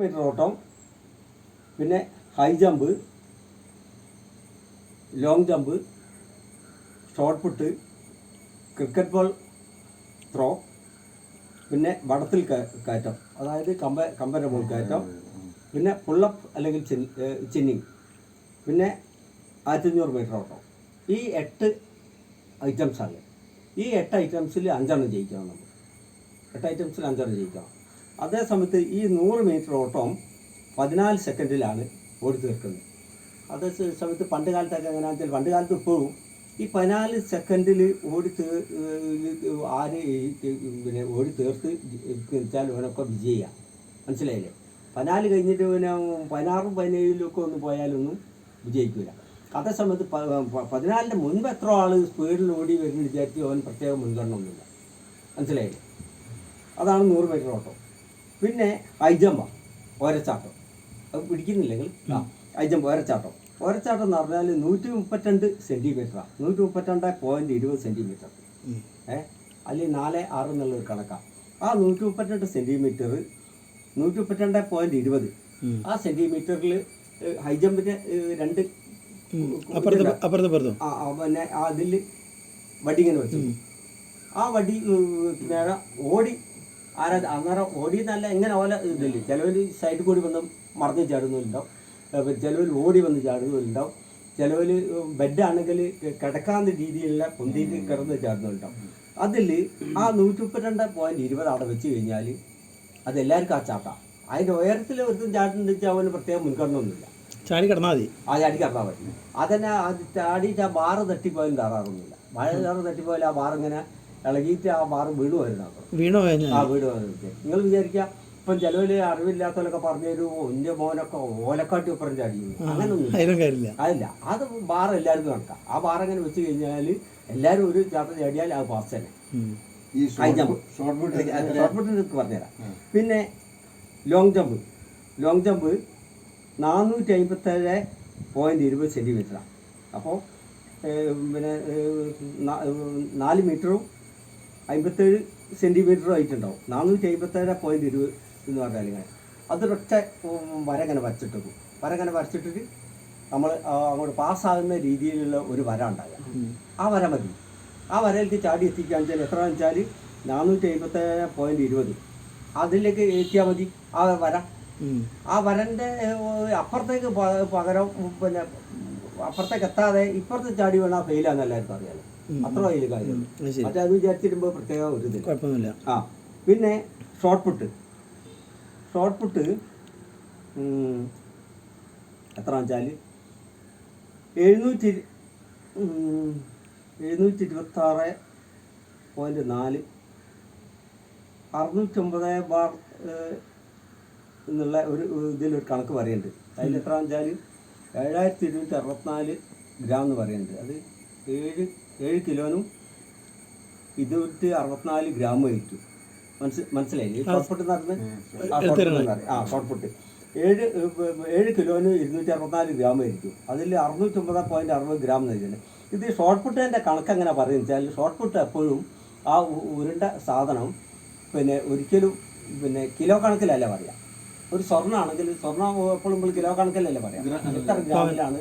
Metre ഓട്ടം. പിന്നെ high jump long jump shot put cricket ball throw പിന്നെ വടത്തിൽ കയറ്റം. അതായത് കമ്പ കമ്പര ബോൾ കയറ്റം. പിന്നെ പുള്ളപ്പ് അല്ലെങ്കിൽ ചിന്നിങ് പിന്നെ ആയിരത്തഞ്ഞൂറ് മീറ്റർ ഓട്ടം. ഈ എട്ട് ഐറ്റംസാണ് ഈ എട്ട് ഐറ്റംസിൽ അഞ്ചെണ്ണം ജയിക്കണം നമ്മൾ. എട്ട് ഐറ്റംസിൽ അഞ്ചെണ്ണം ജയിക്കണം. അതേ സമയത്ത് ഈ നൂറ് മീറ്റർ ഓട്ടം പതിനാല് സെക്കൻഡിലാണ് ഓടി തീർക്കുന്നത്. അതേ സമയത്ത് പണ്ട് കാലത്തൊക്കെ എങ്ങനെയാണെന്ന് വെച്ചാൽ പണ്ട് കാലത്ത് ഇപ്പോഴും ഈ പതിനാല് സെക്കൻഡിൽ ഓടി തീ ഏഹ് ആര് പിന്നെ ഓടി തീർത്ത് തീർച്ചാൽ ഇവനൊക്കെ വിജയിക്കാം മനസ്സിലായില്ലേ? പതിനാല് കഴിഞ്ഞിട്ട് പിന്നെ പതിനാറും പതിനേഴിലും ഒക്കെ ഒന്ന് പോയാലൊന്നും വിജയിക്കില്ല അതേ സമയത്ത് പ- പ- പതിനാലിന്റെ മുൻപ് എത്ര ആൾ സ്പീഡിൽ ഓടി വരുന്ന വിചാരിച്ച് അവൻ പ്രത്യേക മുൻഗണന ഒന്നുമില്ല മനസ്സിലായില്ലേ? അതാണ് നൂറ് മീറ്റർ ഓട്ടം. പിന്നെ ഐജമ്പ ഒരച്ചാട്ടം അത് പിടിക്കുന്നില്ലെങ്കിൽ ആ ഒരച്ചാട്ടം ഒരച്ചാട്ടം എന്ന് പറഞ്ഞാൽ നൂറ്റി മുപ്പത്തിരണ്ട് സെന്റിമീറ്ററാണ് നൂറ്റി മുപ്പത്തിരണ്ട് പോയിന്റ് ഇരുപത് സെന്റിമീറ്റർ ഏ? അല്ലെങ്കിൽ നാല് ആറ് എന്നുള്ളൊരു കണക്കാണ് ആ നൂറ്റി മുപ്പത്തിരണ്ട് സെന്റിമീറ്റർ നൂറ്റി മുപ്പത്തിരണ്ട് പോയിന്റ് ഇരുപത് ആ സെന്റിമീറ്ററിൽ ഹൈജമ്പിന്റെ രണ്ട് ആ, പിന്നെ അതിൽ വടി ഇങ്ങനെ വെച്ചു ആ വടി നേരെ ഓടി ആരാ അന്നേരം ഓടി നല്ല എങ്ങനെ ഓല ഇതില്ലേ? ചിലവർ സൈഡിൽ കൂടി വന്ന് മറന്ന് ചാടുന്നുണ്ടാവും. ചിലവർ ഓടി വന്ന് ചാടുന്നുണ്ടാവും. ചിലവർ ബെഡാണെങ്കിൽ കിടക്കാവുന്ന രീതിയിലുള്ള പൊന്തി കിടന്ന് ചാടുന്നുണ്ടാവും. അതിൽ ആ നൂറ്റി മുപ്പത്തിരണ്ട് പോയിന്റ് ഇരുപത് അവിടെ വെച്ച് കഴിഞ്ഞാൽ അതെല്ലാവർക്കും ആ ചാട്ടാം. അതിന്റെ ഉയരത്തിൽ ഒരുത്തും ചാട്ടുണ്ടെന്ന് വെച്ചാൽ അവന് പ്രത്യേക മുൻഗണന ഒന്നുമില്ല ചാടി കിടന്നാൽ മതി. ആ ചാടി കിടന്നാൽ മതി. അതന്നെ അത് ചാടിയിട്ട് ആ ബാറ് തട്ടിപ്പോയാലും താറാറൊന്നുമില്ല മഴ ചാറ് തട്ടിപ്പോയാലും ആ ബാർ ഇങ്ങനെ ഇളകിയിട്ട് ആ ബാറ് വീണുമായിരുന്നു അപ്പോൾ വീണോ ആ വീട് നിങ്ങൾ വിചാരിക്കുക ഇപ്പം ചിലവര് അറിവില്ലാത്തവരൊക്കെ പറഞ്ഞൊരു എന്റെ മോനൊക്കെ ഓലക്കാട്ടി ഒപ്പുറം ചാടിക്കുന്നു അങ്ങനൊന്നും അതിലും കാര്യമില്ല. അതില്ല. അത് ബാർ എല്ലാവർക്കും കണക്കാം ആ ബാർ അങ്ങനെ വെച്ച് കഴിഞ്ഞാൽ എല്ലാവരും ഒരു ചാട്ടം ചാടിയാൽ അത് പാസ് തന്നെ. ഈ high jump short put short put എനിക്ക് പറഞ്ഞുതരാം. പിന്നെ ലോങ് ജമ്പ് ലോങ് ജമ്പ് നാനൂറ്റി അമ്പത്തേഴ് പോയിന്റ് ഇരുപത് സെന്റിമീറ്ററാണ് അപ്പോൾ പിന്നെ നാല് മീറ്ററും അമ്പത്തേഴ് സെന്റിമീറ്ററും ആയിട്ടുണ്ടാവും. നാനൂറ്റി അമ്പത്തേഴ് പോയിന്റ് ഇരുപത് എന്ന് പറഞ്ഞാൽ ഇങ്ങനെ അതൊരൊറ്റ വരങ്ങനെ വര ഇങ്ങനെ വരച്ചിട്ടു വര ഇങ്ങനെ വരച്ചിട്ടിട്ട് നമ്മൾ അങ്ങോട്ട് പാസ്സാകുന്ന രീതിയിലുള്ള ഒരു വര ഉണ്ടാകുക ആ വര മതി. ആ വരയിലേക്ക് ചാടി എത്തിക്കുകയെന്ന് വെച്ചാൽ എത്ര വെച്ചാൽ നാനൂറ്റി അമ്പത്തേഴ് പോയിന്റ് ഇരുപത്. അതിലേക്ക് എത്തിയാൽ മതി ആ വര. ആ വരന്റെ അപ്പുറത്തേക്ക് പകരം പിന്നെ അപ്പുറത്തേക്ക് എത്താതെ ഇപ്പുറത്ത് ചാടി വേണം ഫെയിലാന്ന് എല്ലാവർക്കും അറിയാലോ അത്ര വലിയ കാര്യം. മറ്റേ അത് വിചാരിച്ചിടുമ്പോൾ പ്രത്യേക ഒരു ഇത് കുഴപ്പമൊന്നുമില്ല. ആ. പിന്നെ ഷോർട്ട് പുട്ട് ഷോർട്ട് പുട്ട് എത്ര വെച്ചാൽ എഴുന്നൂറ്റി എഴുന്നൂറ്റി ഇരുപത്തി എഴുന്നൂറ്റി ഇരുപത്താറ് പോയിന്റ് നാല് അറുന്നൂറ്റൊമ്പത് ബാർ എന്നുള്ള ഒരു ഇതിലൊരു കണക്ക് പറയുന്നുണ്ട്. അതിൽ എത്ര വെച്ചാൽ ഏഴായിരത്തി ഇരുന്നൂറ്റി അറുപത്തിനാല് ഗ്രാം എന്ന് പറയുന്നുണ്ട്. അത് ഏഴ് ഏഴ് കിലോനും ഇരുന്നൂറ്റി അറുപത്തിനാല് ഗ്രാം വെയിറ്റ്. മനസ്സ് മനസ്സിലായില്ലേ? ഷോർട്ട് പുട്ട് എന്ന് ആ ഷോർട്ട് എന്ന് ഏഴ് ഏഴ് കിലോന് ഇരുന്നൂറ്റി അറുപത്തിനാല് ഗ്രാം ആയിരിക്കും. അതിൽ അറുന്നൂറ്റൊമ്പത് പോയിന്റ് അറുപത് ഗ്രാം നൽകുന്നത് ഇത് ഷോർട്ട് പുട്ടിന്റെ കണക്ക് എങ്ങനെ പറയുന്നത് വെച്ചാൽ ഷോർട്ട് പുട്ട് എപ്പോഴും ആ ഉരുണ്ട സാധനം പിന്നെ ഒരിക്കലും പിന്നെ കിലോ കണക്കിലല്ല പറയാം. ഒരു സ്വർണമാണെങ്കിൽ സ്വർണം എപ്പോഴും നമ്മൾ കിലോ കണക്കിലല്ലേ പറയാം. എത്ര ഗ്രാമിലാണ്?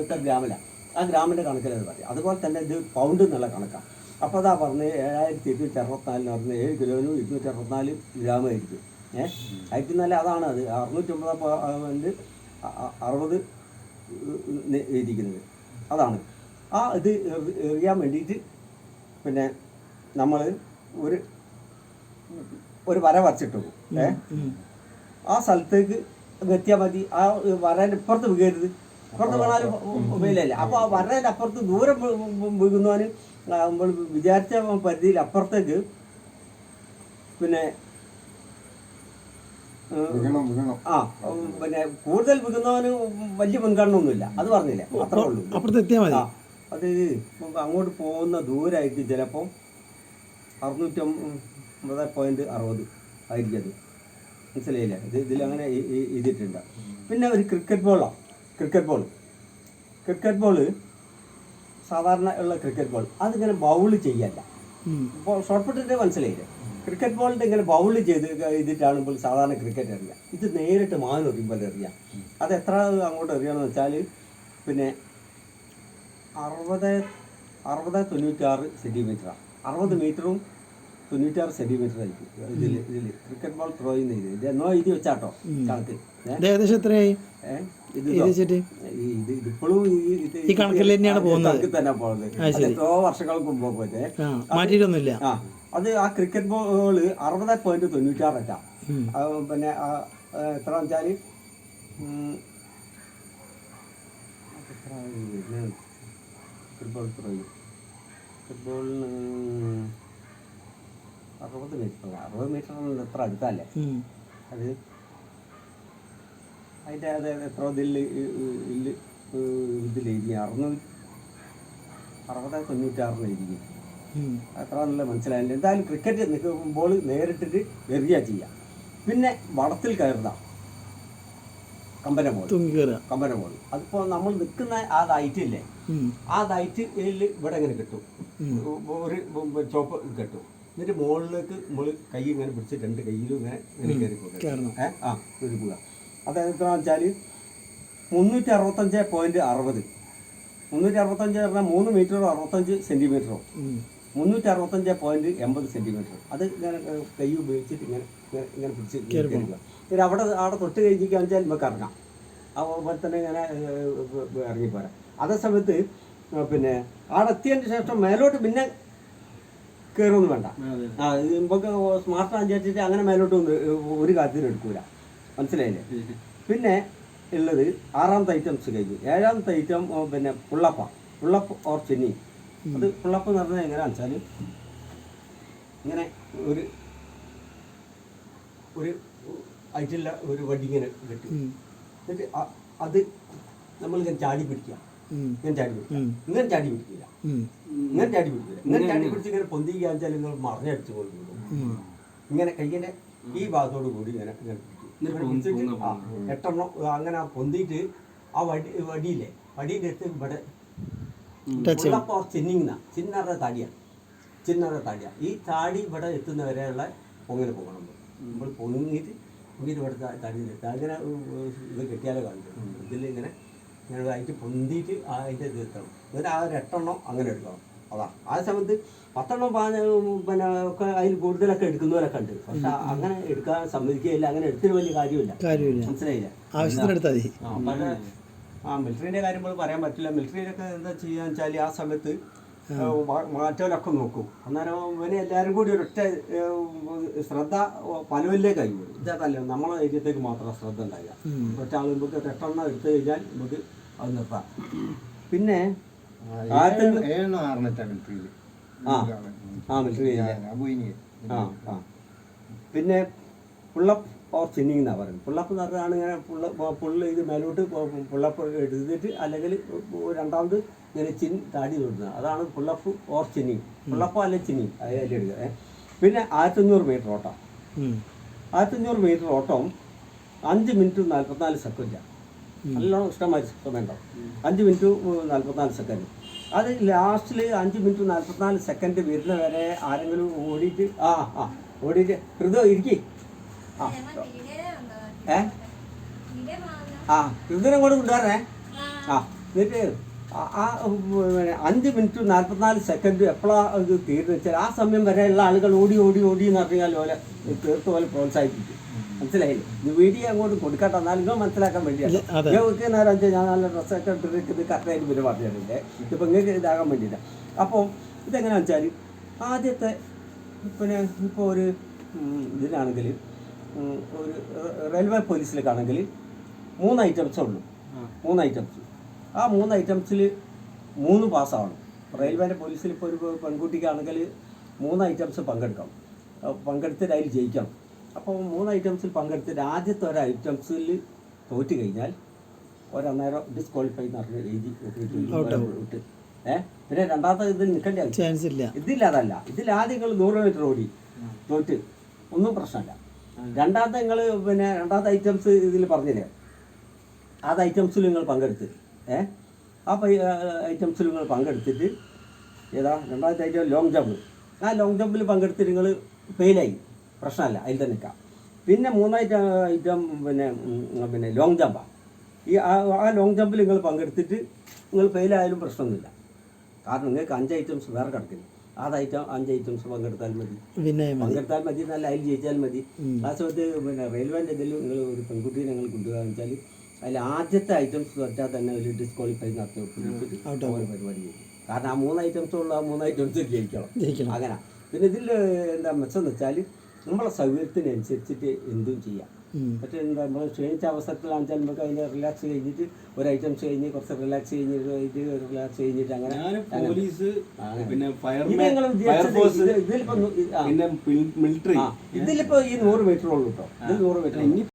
എത്ര ഗ്രാമിലാണ്? ആ ഗ്രാമിന്റെ കണക്കിലത് പറയും. അതുപോലെ തന്നെ ഇത് പൗണ്ട് എന്നുള്ള കണക്കാണ്. അപ്പോൾ അതാ പറഞ്ഞ് ഏഴായിരത്തി ഇരുന്നൂറ്റി അറുപത്തിനാലിന് പറഞ്ഞ് ഏഴ് കിലോനും ഇരുന്നൂറ്റി അറുപത്തിനാല് ഗ്രാമായിരിക്കും ഏഹ് ആയിരത്തി നല്ല അതാണ് അത്. അറുന്നൂറ്റമ്പത് പോയിന്റ് അറുപത് ഇരിക്കുന്നത്. അതാണ്. ആ ഇത് എറി- എറിയാൻ വേണ്ടിയിട്ട് പിന്നെ നമ്മൾ ഒരു ഒരു വര വരച്ചിട്ട് പോകും. ഏഹ് ആ സ്ഥലത്തേക്ക് എത്തിയാൽ മതി. ആ വരേന്റെ ഇപ്പുറത്ത് വീഴരുത് ഇപ്പുറത്ത് വീണാലും മൊബൈലല്ല അപ്പോൾ ആ അപ്പുറത്ത് ദൂരം വീഴുന്നവന് നമ്മൾ വിചാരിച്ച പരിധിയിൽ അപ്പുറത്തേക്ക് പിന്നെ ആ പിന്നെ കൂടുതൽ വിൽക്കുന്നവന് വലിയ മുൻഗണന ഒന്നുമില്ല അത് പറഞ്ഞില്ല? അത്രേ ഉള്ളൂ. അപ്പുറത്ത് ആ അത് അങ്ങോട്ട് പോകുന്ന ദൂരമായിരിക്കും ചിലപ്പം അറുന്നൂറ്റമ്പത് പോയിന്റ് അറുപത് ആയിരിക്കും അത്. മനസ്സിലായില്ലേ? ഇത് ഇതിലങ്ങനെ എഴുതിയിട്ടുണ്ട് പിന്നെ ഒരു ക്രിക്കറ്റ് ബോളാണ് ക്രിക്കറ്റ് ബോൾ ക്രിക്കറ്റ് ബോൾ സാധാരണ ഉള്ള ക്രിക്കറ്റ് ബോൾ അതിങ്ങനെ ബൗൾ ചെയ്യല്ല. ഇപ്പോൾ ഷോർട്ട് പുട്ടിന്റെ മനസ്സിലായില്ലേ? ക്രിക്കറ്റ് ബോളിന്റെ ഇങ്ങനെ ബൗൾ ചെയ്ത് ഇപ്പോൾ സാധാരണ ക്രിക്കറ്റ് എറിയുക ഇത് നേരിട്ട് മാനൊറിയുമ്പോൾ എറിയാം അത് എത്ര അങ്ങോട്ട് എറിയണമെന്ന് വെച്ചാൽ പിന്നെ അറുപത് അറുപത് തൊണ്ണൂറ്റാറ് സെന്റിമീറ്ററാണ് അറുപത് മീറ്ററും തൊണ്ണൂറ്റാറ് സെന്റിമീറ്റർ ആയിരിക്കും. ഇതിൽ ഇതിൽ ക്രിക്കറ്റ് ബോൾ ത്രോ ചെയ്യുന്ന ഇത് ഇത് എന്നോ എഴുതി വെച്ചാട്ടോ കണക്ക്? ഇത് ഏകദേശം എത്രയായി? ഇത് ഇത്? ഈ ഇത് ഇതിപ്പോഴും ഈ ഇത് ഈ കണക്കിൽ തന്നെയാണ് പോകുന്നത്. തന്നെ പോകുന്നത്. അത് എത്രയോ വർഷങ്ങൾക്ക് മുമ്പ് പോയിട്ട് ആ മാറ്റിയിട്ടൊന്നുമില്ല. ആ അത് ആ ക്രിക്കറ്റ് ബോൾ അറുപത് പോയിന്റ് തൊണ്ണൂറ്റാററ്റാ. പിന്നെ എത്ര വെച്ചാൽ ഫുട്ബോൾ ത്രോയിൽ ഫുട്ബോളിന് അറുപത് മീറ്റർ അറുപത് മീറ്റർ എത്ര അടുത്തല്ലേ. അത് അതിന്റെ അത് എത്ര ഇതിൽ ഇതിലെഴുതി അറുന്നൂറ്റി അറുപത് തൊണ്ണൂറ്റാറിൽ എഴുതി ഉം. അത്ര നല്ല മനസ്സിലായില്ല എന്തായാലും ക്രിക്കറ്റ് നിൽക്കുമ്പോൾ നേരിട്ടിട്ട് വെറിയ ചെയ്യാം. പിന്നെ വടത്തിൽ കയറുക കമ്പന ബോൾ കമ്പന ബോൾ അതിപ്പോൾ നമ്മൾ നിൽക്കുന്ന ആ ദൈറ്റ് ഇല്ലേ? ആ ദൈറ്റ് ഇവിടെ ഇങ്ങനെ കിട്ടും? ഒരു ചോപ്പ് കിട്ടും. എന്നിട്ട് മുകളിലേക്ക് നമ്മൾ കൈ ഇങ്ങനെ പിടിച്ച് രണ്ട് കയ്യിലും ഇങ്ങനെ ഇങ്ങനെ കയറി ആ ഒരു പോവുക അത് എത്രയാണെന്ന് വെച്ചാൽ മുന്നൂറ്റി അറുപത്തഞ്ച് പോയിന്റ് അറുപത്. മുന്നൂറ്റി അറുപത്തഞ്ച് പറഞ്ഞാൽ മൂന്ന് മീറ്ററോ അറുപത്തഞ്ച് സെന്റിമീറ്ററോ. മുന്നൂറ്റി അറുപത്തഞ്ച് പോയിന്റ് എൺപത് സെന്റിമീറ്റർ അത് ഇങ്ങനെ കൈ ഉപയോഗിച്ചിട്ട് ഇങ്ങനെ ഇങ്ങനെ പിടിച്ച് കയറുക പിന്നെ അവിടെ അവിടെ തൊട്ട് കഴിഞ്ഞിരിക്കുക വെച്ചാൽ നമുക്ക് ഇറങ്ങാം. അതുപോലെ തന്നെ ഇങ്ങനെ ഇറങ്ങിപ്പോരാം. അതേ സമയത്ത് പിന്നെ അവിടെ എത്തിയതിന് ശേഷം മേലോട്ട് പിന്നെ കയറൊന്നും വേണ്ട. ആ ഇപ്പൊക്ക് നമുക്ക് സ്മാർട്ട് അനുസരിച്ചിട്ട് അങ്ങനെ മേലോട്ട് ഒന്നും ഒരു കാര്യത്തിനും എടുക്കൂല. മനസ്സിലായില്ലേ? പിന്നെ ഉള്ളത് ആറാമത്തെ ഐറ്റംസ് കഴിഞ്ഞു. ഏഴാമത്തെ ഐറ്റം പിന്നെ പുള്ളപ്പ. Pullup or ചെന്നി. അത് പുള്ളപ്പ് എന്ന് പറഞ്ഞാൽ എങ്ങനെയാണെന്ന് വെച്ചാൽ ഇങ്ങനെ ഒരു ഒരു ആയിട്ടുള്ള ഒരു വടി ഇങ്ങനെ കെട്ടി. എന്നിട്ട് അത് നമ്മളിങ്ങനെ ചാടി പിടിക്കുക. ഉം. ഇങ്ങനെ ചാടി പിടിക്കുക. ഇങ്ങനെ ചാടി പിടിക്കില്ല. ഇങ്ങനെ ചാടി പിടിക്കില്ല. ഇങ്ങനെ ചാടി പിടിച്ച് ഇങ്ങനെ. പൊന്തിക്കുക വെച്ചാൽ നിങ്ങൾ മറിഞ്ഞടിച്ചു കൊണ്ട് വിടും ഇങ്ങനെ ഈ ഭാഗത്തോട് കൂടി ഇങ്ങനെ ഇങ്ങനെ പിടിക്കും. എട്ടെണ്ണം അങ്ങനെ പൊന്തിയിട്ട് ആ വടി വടിയില്ലേ? വടിയുടെ അടുത്ത് ഇവിടെ ഉള്ളപ്പോൾ ചിന്നിങ്ങ ചിന്നറ താടിയാണ് ചിന്നറ താടിയാണ് ഈ താടി ഇവിടെ എത്തുന്ന വരെയുള്ള പൊങ്ങനെ പോകണം. നമ്മൾ പൊങ്ങിയിട്ട് പൊങ്ങിയിട്ട് ഇവിടെ താടി അങ്ങനെ ഇത് കെട്ടിയാലേ കാണിക്കും ഇതിൽ ഇങ്ങനെ ഇങ്ങനെ അതിന്റെ പൊന്തിയിട്ട് അതിന്റെ ഇത് എത്തണം എന്നിട്ട് ആ ഒരു എട്ടെണ്ണം അങ്ങനെ എടുക്കണം. അതാ. ആ സമയത്ത് പത്തെണ്ണം പാ- പിന്നെ ഒക്കെ അതിൽ കൂടുതലൊക്കെ എടുക്കുന്നവരൊക്കെ ഉണ്ട്. പക്ഷെ അങ്ങനെ എടുക്കാൻ സമ്മതിക്കുകയില്ല. അങ്ങനെ എടുത്തിട്ട് വലിയ കാര്യമില്ല. മനസ്സിലായില്ല? ആവശ്യത്തിന് ആ, മിലിറ്ററിന്റെ കാര്യം പോലും പറയാൻ പറ്റില്ല. മിലിറ്ററിയിലൊക്കെ എന്താ ചെയ്യാന്ന് വെച്ചാൽ ആ സമയത്ത് മാറ്റവരൊക്കെ നോക്കും. അന്നേരം ഇവനെ എല്ലാവരും കൂടി ഒരൊറ്റ ശ്രദ്ധ പലവരിലേക്ക് പോകും ഇതല്ല നമ്മളെ ഏരിയത്തേക്ക് മാത്രം ശ്രദ്ധ ഉണ്ടാകുക ഒറ്റ ആൾ നമുക്ക് എട്ടെണ്ണം എടുത്തു കഴിഞ്ഞാൽ നമുക്ക് അത് നിർത്താം പിന്നെ ആയിരത്തി ഏഴോ ആറിനെത്താ മിലിറ്ററിയിൽ ആ. ആ മിലിറ്ററി ആ ആ പിന്നെ പുള്ളപ്പ് ഓർ സിന്നിങ് എന്നാണ് പറയുന്നത്. പുള്ളപ്പ് എന്ന് പറഞ്ഞാൽ ഇങ്ങനെ പുള്ള പുള്ളി ഇത് മേലോട്ട് പുള്ളപ്പ് എടുത്തിട്ട് അല്ലെങ്കിൽ രണ്ടാമത് ഇങ്ങനെ ചിൻ താടി തൊടുന്നത് അതാണ് പുള്ളപ്പ് ഓർ ചിന്നിങ് പുള്ളപ്പോ അല്ലെ ചിന്നിങ് അതിൽ എടുക്കുക. പിന്നെ ആയിരത്തഞ്ഞൂറ് മീറ്റർ ഓട്ടം. ആയിരത്തഞ്ഞൂറ് മീറ്റർ ഓട്ടം അഞ്ച് മിനിറ്റ് നാൽപ്പത്തിനാല് സെക്കൻഡാണ് നല്ലോണം ഇഷ്ടമായി സമയം അഞ്ച് മിനിറ്റ് നാൽപ്പത്തിനാല് സെക്കൻഡ് അത് ലാസ്റ്റിൽ അഞ്ച് മിനിറ്റ് നാൽപ്പത്തിനാല് സെക്കൻഡ് വരുന്ന വരെ ആരെങ്കിലും ഓടിയിട്ട് ആ ആ ഓടിയിട്ട് ഹൃദയം ഇരിക്കി. ആ. ഏ? ആ ഹൃദയം കൂടെ കൊണ്ടുവരണേ. ആ എന്നിട്ട് ആ അഞ്ച് മിനിറ്റ് നാൽപ്പത്തിനാല് സെക്കൻഡ് എപ്പോഴാണ് ഇത് തീർന്നു വെച്ചാൽ ആ സമയം വരെയുള്ള ആളുകൾ ഓടി ഓടി ഓടി എന്ന് പറഞ്ഞാൽ പോലെ തീർത്ത പോലെ പ്രോത്സാഹിപ്പിക്കും. മനസ്സിലായില്ലേ? ഇത് വീഡിയോ അങ്ങോട്ട് കൊടുക്കട്ടെ. എന്നാലും നിങ്ങൾ മനസ്സിലാക്കാൻ വേണ്ടിയാണ്. നിങ്ങൾക്ക് നേരം വെച്ചാൽ ഞാൻ നല്ല ഡ്രസ്സൊക്കെ ഇട്ടിട്ട് ഇത് കറക്റ്റായിട്ട് പിന്നെ പറഞ്ഞിട്ടുണ്ട്. ഇപ്പം നിങ്ങൾക്ക് ഇതാകാൻ വേണ്ടിയിട്ടാണ് അപ്പോൾ ഇതെങ്ങനെയാണെന്ന് വെച്ചാൽ ആദ്യത്തെ പിന്നെ ഇപ്പോൾ ഒരു ഇതിനാണെങ്കിൽ ഒരു റെയിൽവേ പോലീസിലേക്കാണെങ്കിൽ മൂന്ന് ഐറ്റംസേ ഉള്ളൂ. മൂന്ന് ഐറ്റംസ് ആ മൂന്ന് ഐറ്റംസിൽ മൂന്ന് പാസ്സാവണം റെയിൽവേന്റെ പോലീസിൽ ഇപ്പോൾ ഒരു പെൺകുട്ടിക്കാണെങ്കിൽ മൂന്ന് ഐറ്റംസ് പങ്കെടുക്കണം. പങ്കെടുത്തിട്ട് അതിൽ ജയിക്കണം. അപ്പോൾ മൂന്ന് ഐറ്റംസിൽ പങ്കെടുത്തിട്ട് ആദ്യത്തെ ഒരു ഐറ്റംസിൽ തോറ്റ് കഴിഞ്ഞാൽ ഒരന്നേരം ഡിസ്ക്വാളിഫൈ എന്ന് പറഞ്ഞ എഴുതി Out വിട്ട് ഏ? പിന്നെ രണ്ടാമത്തെ ഇത് നിൽക്കേണ്ട? ചാൻസ് ഇല്ല. ഇതില്ലാതല്ല. ഇതിൽ ആദ്യം നിങ്ങൾ നൂറ് മീറ്റർ ഓടി. തോറ്റ്. ഒന്നും പ്രശ്നമില്ല. രണ്ടാമത്തെ നിങ്ങൾ പിന്നെ രണ്ടാമത്തെ ഐറ്റംസ് ഇതിൽ പറഞ്ഞില്ലേ? അത് ഐറ്റംസിൽ നിങ്ങൾ പങ്കെടുത്ത്. ഏ? ആ പൈ ഐറ്റംസിൽ നിങ്ങൾ പങ്കെടുത്തിട്ട് ഏതാ? രണ്ടാമത്തെ ഐറ്റം ലോങ് ജമ്പ് ആ ലോങ് ജമ്പിൽ പങ്കെടുത്തിട്ട് നിങ്ങൾ ഫെയിലായി പ്രശ്നമല്ല അതിൽ തന്നെ നിൽക്കാം. പിന്നെ മൂന്നായിട്ട് ഐറ്റം പിന്നെ പിന്നെ ലോങ് ജമ്പാണ് ഈ ആ ആ ലോങ് ജമ്പിൽ നിങ്ങൾ പങ്കെടുത്തിട്ട് നിങ്ങൾ ഫെയിലായാലും പ്രശ്നമൊന്നുമില്ല. കാരണം നിങ്ങൾക്ക് അഞ്ച് ഐറ്റംസ് വേറെ കിടക്കില്ല അത് ഐറ്റം അഞ്ച് ഐറ്റംസ് പങ്കെടുത്താൽ മതി. പിന്നെ പങ്കെടുത്താൽ മതി നല്ല അതിൽ ജയിച്ചാൽ മതി. ആ സമയത്ത് പിന്നെ റെയിൽവേന്റെ ഇതിൽ നിങ്ങൾ ഒരു പെൺകുട്ടിയെ ഞങ്ങൾ കൊണ്ടുപോകാന്ന് വെച്ചാൽ അതിൽ ആദ്യത്തെ ഐറ്റംസ് വെച്ചാൽ തന്നെ ഒരു ഡിസ്ക്വാളിഫൈ നടത്തി. പരിപാടി ചെയ്യും. കാരണം ആ മൂന്ന് ഐറ്റംസ് ഉള്ള ആ മൂന്ന് ഐറ്റംസ് ജയിക്കണം. ജയിക്കണം. അങ്ങനെ. പിന്നെ ഇതിൽ എന്താ മെച്ചം എന്ന് വെച്ചാൽ നമ്മളെ സൗകര്യത്തിനനുസരിച്ചിട്ട് എന്തും ചെയ്യാം. മറ്റേ എന്താ നമ്മൾ ക്ഷീണിച്ച അവസരത്തിലാണെന്ന് വെച്ചാൽ നമുക്ക് അതിന്റെ റിലാക്സ് കഴിഞ്ഞിട്ട് ഒരു ഐറ്റംസ് കഴിഞ്ഞ് കുറച്ച് റിലാക്സ് കഴിഞ്ഞിട്ട് ഒരു റിലാക്സ് കഴിഞ്ഞിട്ട് അങ്ങനെ ഞാൻ പോലീസ് പിന്നെ ഫയർമാൻ ഫയർഫോഴ്സ് ഇത് ഇതിലിപ്പോ മിലിറ്ററി ഈ നൂറ് മീറ്റർ ഉള്ളൂ കേട്ടോ ഇത് നൂറ് മീറ്റർ ഇനി